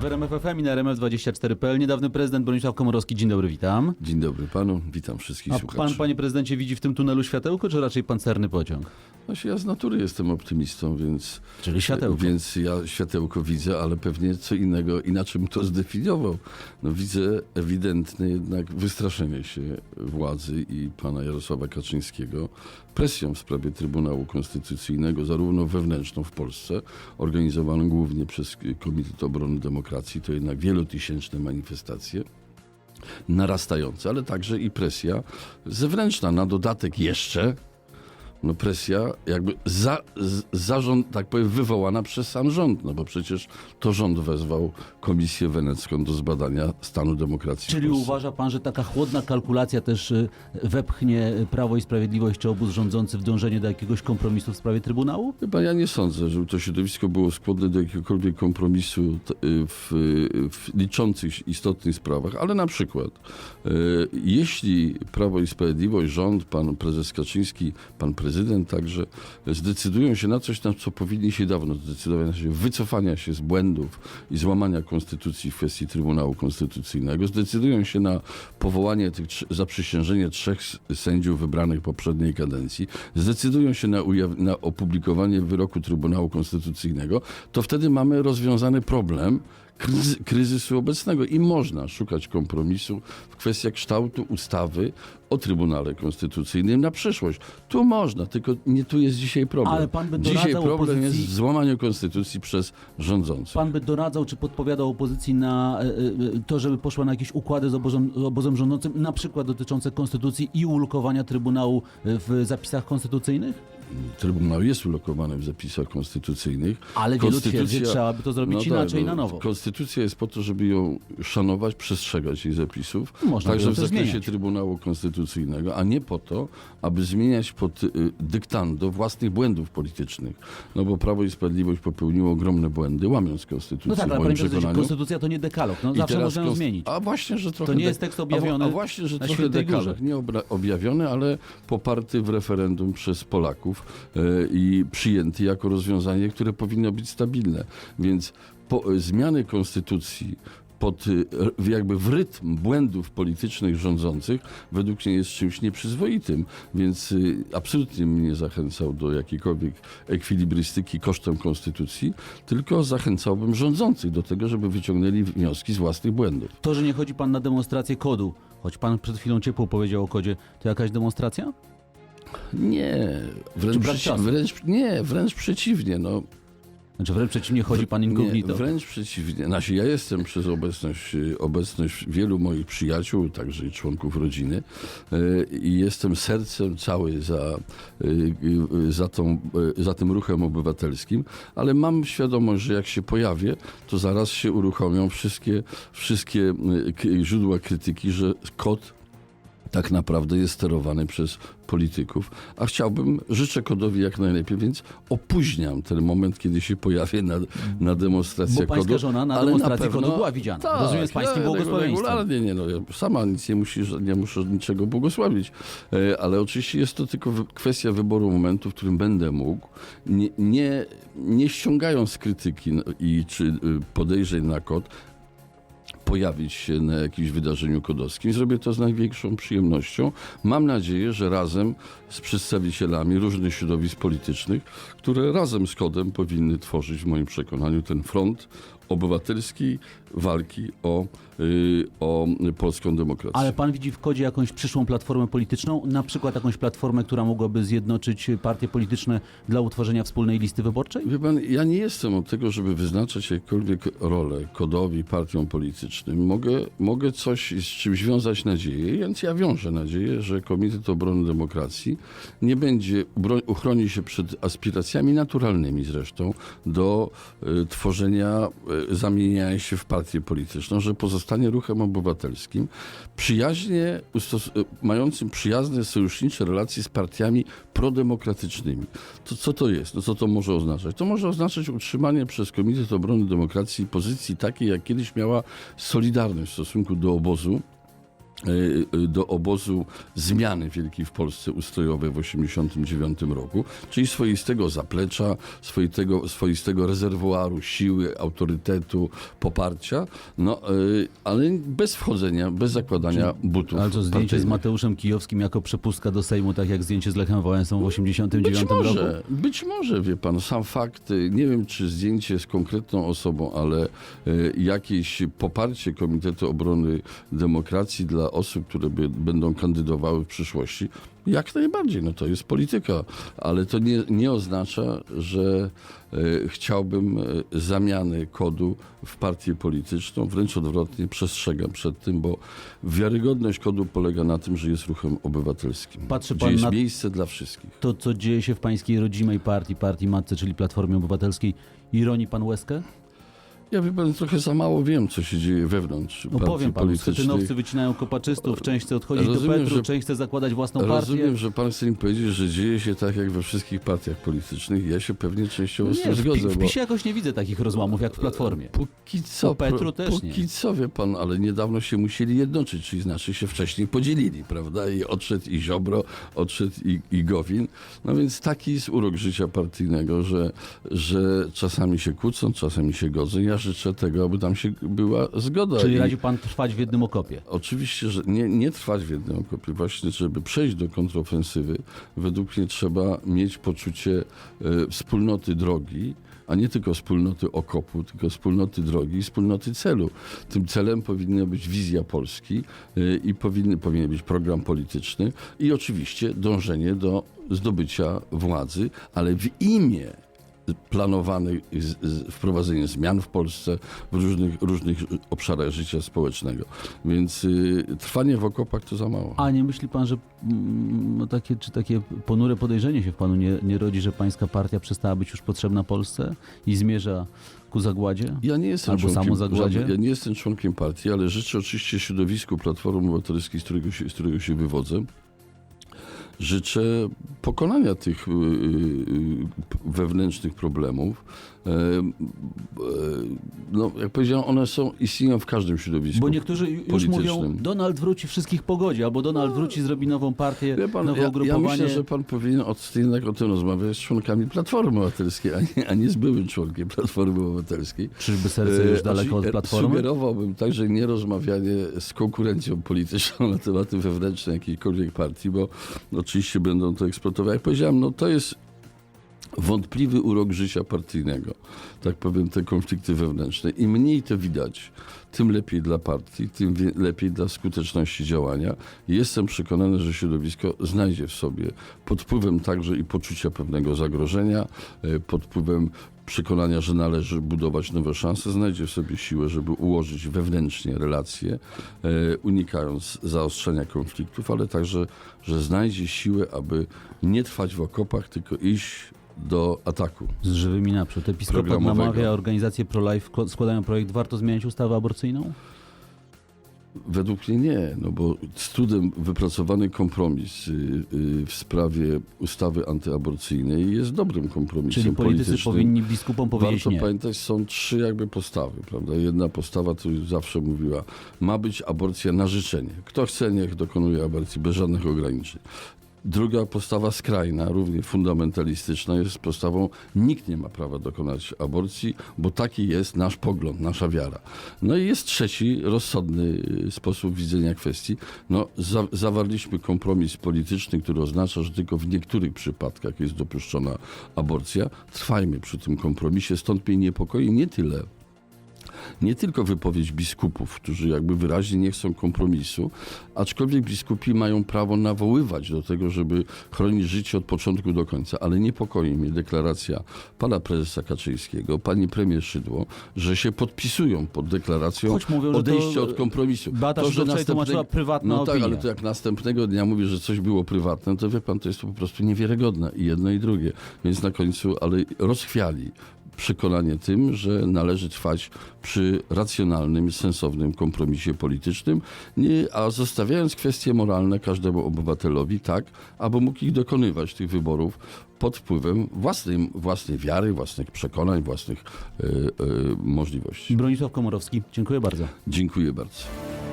w RMF FM i na RMF24.pl. Niedawny prezydent Bronisław Komorowski. Dzień dobry, witam. Dzień dobry panu, witam wszystkich A słuchaczy. pan, panie prezydencie, widzi w tym tunelu światełko, czy raczej pancerny pociąg? Znaczy, ja z natury jestem optymistą, więc, Czyli światełko. więc ja światełko widzę, ale pewnie co innego, inaczej bym to zdefiniował. No, widzę ewidentne jednak wystraszenie się władzy i pana Jarosława Kaczyńskiego presją w sprawie Trybunału Konstytucyjnego, zarówno wewnętrzną w Polsce, organizowaną głównie przez Komitet Obrony Demokracji, to jednak wielotysięczne manifestacje, narastające, ale także i presja zewnętrzna. Na dodatek jeszcze no presja jakby za, z, zarząd, tak powiem, wywołana przez sam rząd, no bo przecież to rząd wezwał Komisję Wenecką do zbadania stanu demokracji Czyli uważa pan, że taka chłodna kalkulacja też y, wepchnie Prawo i Sprawiedliwość czy obóz rządzący w dążenie do jakiegoś kompromisu w sprawie Trybunału? Chyba ja nie sądzę, żeby to środowisko było skłonne do jakiegokolwiek kompromisu y, w, w liczących istotnych sprawach, ale na przykład y, jeśli Prawo i Sprawiedliwość, rząd, pan prezes Kaczyński, pan prezydent także zdecydują się na coś, na co powinni się dawno zdecydować, na wycofania się z błędów i złamania konstytucji w kwestii Trybunału Konstytucyjnego, zdecydują się na powołanie tych, zaprzysiężenie trzech sędziów wybranych poprzedniej kadencji, zdecydują się na, na opublikowanie wyroku Trybunału Konstytucyjnego, to wtedy mamy rozwiązany problem kryzysu obecnego i można szukać kompromisu w kwestiach kształtu ustawy o Trybunale Konstytucyjnym na przyszłość. Tu można, tylko nie tu jest dzisiaj problem. Ale pan by dzisiaj problem opozycji- jest w złamaniu Konstytucji przez rządzących. Pan by doradzał czy podpowiadał opozycji na y, y, to, żeby poszła na jakieś układy z obozem, obozem rządzącym, na przykład dotyczące konstytucji i ulokowania Trybunału w zapisach konstytucyjnych? Trybunał jest ulokowany w zapisach konstytucyjnych. Ale wielu twierdzi, że trzeba by to zrobić tak, inaczej, no, na nowo. Konstytucja jest po to, żeby ją szanować, przestrzegać jej zapisów, Można także w zakresie zmieniać. Trybunału Konstytucyjnego, a nie po to, aby zmieniać pod y, dyktando własnych błędów politycznych. No bo Prawo i Sprawiedliwość popełniło ogromne błędy, łamiąc konstytucję No tak, w ale moim panie konstytucja to nie dekalog. No, I zawsze można ją zmienić. A właśnie, że trochę. nie jest tekst objawiony A, a właśnie, że trochę dekalog. Górze. Nie objawiony, ale poparty w referendum przez Polaków e, i przyjęty jako rozwiązanie, które powinno być stabilne. Więc e, zmiany konstytucji pod, e, jakby w rytm błędów politycznych rządzących według mnie jest czymś nieprzyzwoitym, więc y, absolutnie mnie nie zachęcał do jakiejkolwiek ekwilibrystyki kosztem konstytucji, tylko zachęcałbym rządzących do tego, żeby wyciągnęli wnioski z własnych błędów. To, że nie chodzi pan na demonstrację kodu, choć pan przed chwilą ciepło powiedział o kodzie, to jakaś demonstracja? Nie, wręcz, przeci- wręcz, nie, wręcz przeciwnie. No, Znaczy wręcz przeciwnie, chodzi pan nie, incognito. wręcz przeciwnie. Znaczy, ja jestem przez obecność, obecność wielu moich przyjaciół, także i członków rodziny y, i jestem sercem cały za, y, y, za, tą, za tym ruchem obywatelskim, ale mam świadomość, że jak się pojawię, to zaraz się uruchomią wszystkie, wszystkie źródła krytyki, że kod tak naprawdę jest sterowany przez polityków, a chciałbym, życzę kodowi jak najlepiej, więc opóźniam ten moment, kiedy się pojawię na, na demonstrację Bo kodu. żona na ale demonstracji pewno- kodu była widziana. Tak, Rozumiem, z pańskim ja błogosławieństwem. Regularnie, nie no, ja sama nic nie, musi, nie muszę niczego błogosławić, e, ale oczywiście jest to tylko kwestia wyboru momentu, w którym będę mógł, nie, nie, nie ściągając krytyki no, i czy y, podejrzeń na kod, pojawić się na jakimś wydarzeniu kodowskim. Zrobię to z największą przyjemnością. Mam nadzieję, że razem z przedstawicielami różnych środowisk politycznych, które razem z kodem powinny tworzyć w moim przekonaniu ten front obywatelskiej walki o, y, o polską demokrację. Ale pan widzi w kodzie jakąś przyszłą platformę polityczną, na przykład jakąś platformę, która mogłaby zjednoczyć partie polityczne dla utworzenia wspólnej listy wyborczej? Wie pan, ja nie jestem od tego, żeby wyznaczać jakąkolwiek rolę kodowi, partiom politycznym. Mogę, mogę coś z czymś wiązać nadzieję, więc ja wiążę nadzieję, że Komitet Obrony Demokracji nie będzie, uchroni się przed aspiracjami naturalnymi zresztą do y, tworzenia, zamieniania się w partię polityczną, że pozostanie ruchem obywatelskim, przyjaźnie, y, mającym przyjazne, sojusznicze relacje z partiami prodemokratycznymi. To co to jest? No co to może oznaczać? To może oznaczać utrzymanie przez Komitet Obrony Demokracji pozycji takiej, jak kiedyś miała Solidarność w stosunku do obozu, do obozu zmiany wielkiej w Polsce ustrojowej w 1989 roku, czyli swoistego zaplecza, swoistego, swoistego rezerwuaru siły, autorytetu, poparcia, no, y, ale bez wchodzenia, bez zakładania butów. Ale to zdjęcie z partyjnych. Mateuszem Kijowskim jako przepustka do Sejmu, tak jak zdjęcie z Lechem Wałęsą w 89 Być roku? może, być może, wie pan, sam fakt, y, nie wiem czy zdjęcie z konkretną osobą, ale y, jakieś poparcie Komitetu Obrony Demokracji dla osób, które by, będą kandydowały w przyszłości, jak najbardziej, no to jest polityka, ale to nie, nie oznacza, że y, chciałbym y, zamiany kodu w partię polityczną, wręcz odwrotnie przestrzegam przed tym, bo wiarygodność kodu polega na tym, że jest ruchem obywatelskim, Patrzy gdzie pan jest na- miejsce dla wszystkich. To, co dzieje się w pańskiej rodzimej partii, partii matce, czyli Platformie Obywatelskiej, ironi pan łezkę? Ja wie pan, trochę za mało wiem, co się dzieje wewnątrz No partii powiem panu, schetynowcy wycinają kopaczystów, część chce odchodzić do Rozumiem, Petru, że- część chce zakładać własną partię. Rozumiem, że pan chce mi powiedzieć, że dzieje się tak jak we wszystkich partiach politycznych. Ja się pewnie częściowo z Nie, tym w, zgodzę, w bo PiSie jakoś nie widzę takich rozłamów jak w Platformie. póki co, U Petru też póki nie. co, wie pan, ale niedawno się musieli jednoczyć, czyli znaczy się wcześniej podzielili, prawda? I odszedł i Ziobro, odszedł i, i Gowin. No więc taki jest urok życia partyjnego, że, że czasami się kłócą, czasami się godzą. Ja życzę tego, aby tam się była zgoda. Czyli I- radzi pan trwać w jednym okopie. Oczywiście, że nie, nie trwać w jednym okopie. Właśnie, żeby przejść do kontrofensywy, według mnie trzeba mieć poczucie e, wspólnoty drogi, a nie tylko wspólnoty okopu, tylko wspólnoty drogi i wspólnoty celu. Tym celem powinna być wizja Polski e, i powinny, powinien być program polityczny i oczywiście dążenie do zdobycia władzy, ale w imię planowane wprowadzenie zmian w Polsce w różnych, różnych obszarach życia społecznego. Więc y, trwanie w okopach to za mało. A nie myśli pan, że mm, no takie, czy takie ponure podejrzenie się w panu nie, nie rodzi, że pańska partia przestała być już potrzebna Polsce i zmierza ku zagładzie? Ja nie jestem Albo członkiem, samozagładzie? ja nie jestem członkiem partii, ale życzę oczywiście środowisku Platformy Obywatelskiej, z którego się, z którego się wywodzę. Życzę pokonania tych y, y, y, wewnętrznych problemów. E, e, no, jak powiedziałem, one są, istnieją w każdym środowisku. Bo niektórzy ju- już mówią. Donald wróci wszystkich pogodzi, albo Donald wróci, zrobi nową partię, Wie pan, nowe ja, ja ugrupowanie. myślę, że pan powinien od, jednak o tym rozmawiać z członkami Platformy Obywatelskiej, a nie, a nie z byłym członkiem Platformy Obywatelskiej. Czyżby serce już E, daleko od oczy- Platformy? Sugerowałbym także nie rozmawianie z konkurencją polityczną na tematy wewnętrzne jakiejkolwiek partii, bo oczywiście będą to eksploatować. Jak powiedziałem, no to jest wątpliwy urok życia partyjnego, tak powiem, te konflikty wewnętrzne. Im mniej to widać, tym lepiej dla partii, tym lepiej dla skuteczności działania. Jestem przekonany, że środowisko znajdzie w sobie pod wpływem także i poczucia pewnego zagrożenia, e, pod wpływem przekonania, że należy budować nowe szanse, znajdzie w sobie siłę, żeby ułożyć wewnętrznie relacje, e, unikając zaostrzenia konfliktów, ale także, że znajdzie siłę, aby nie trwać w okopach, tylko iść do ataku. Z żywymi naprzód. Episkopat namawia organizacje pro-life, składają projekt, warto zmieniać ustawę aborcyjną? Według mnie nie, no bo z trudem wypracowany kompromis y, y, w sprawie ustawy antyaborcyjnej jest dobrym kompromisem Czyli politycy politycznym. powinni biskupom powiedzieć Warto nie. pamiętać, są trzy jakby postawy, prawda? Jedna postawa, to już zawsze mówiła, ma być aborcja na życzenie. Kto chce, niech dokonuje aborcji bez żadnych ograniczeń. Druga postawa skrajna, równie fundamentalistyczna, jest postawą nikt nie ma prawa dokonać aborcji, bo taki jest nasz pogląd, nasza wiara. No i jest trzeci, rozsądny y, sposób widzenia kwestii. No, za, zawarliśmy kompromis polityczny, który oznacza, że tylko w niektórych przypadkach jest dopuszczona aborcja. Trwajmy przy tym kompromisie, stąd mnie niepokoi nie tyle nie tylko wypowiedź biskupów, którzy jakby wyraźnie nie chcą kompromisu, aczkolwiek biskupi mają prawo nawoływać do tego, żeby chronić życie od początku do końca. Ale niepokoi mnie deklaracja pana prezesa Kaczyńskiego, pani premier Szydło, że się podpisują pod deklaracją mówią, że to odejścia od kompromisu. Beata Szydłowska tłumaczyła prywatna No tak, ale to jak następnego dnia mówi, że coś było prywatne, to wie pan, to jest to po prostu niewiarygodne i jedno i drugie. Więc na końcu, ale rozchwiali przekonanie tym, że należy trwać przy racjonalnym, sensownym kompromisie politycznym, nie, a zostawiając kwestie moralne każdemu obywatelowi tak, aby mógł ich dokonywać, tych wyborów, pod wpływem własnej, własnej wiary, własnych przekonań, własnych e, e, możliwości. Bronisław Komorowski, dziękuję bardzo. Dziękuję bardzo.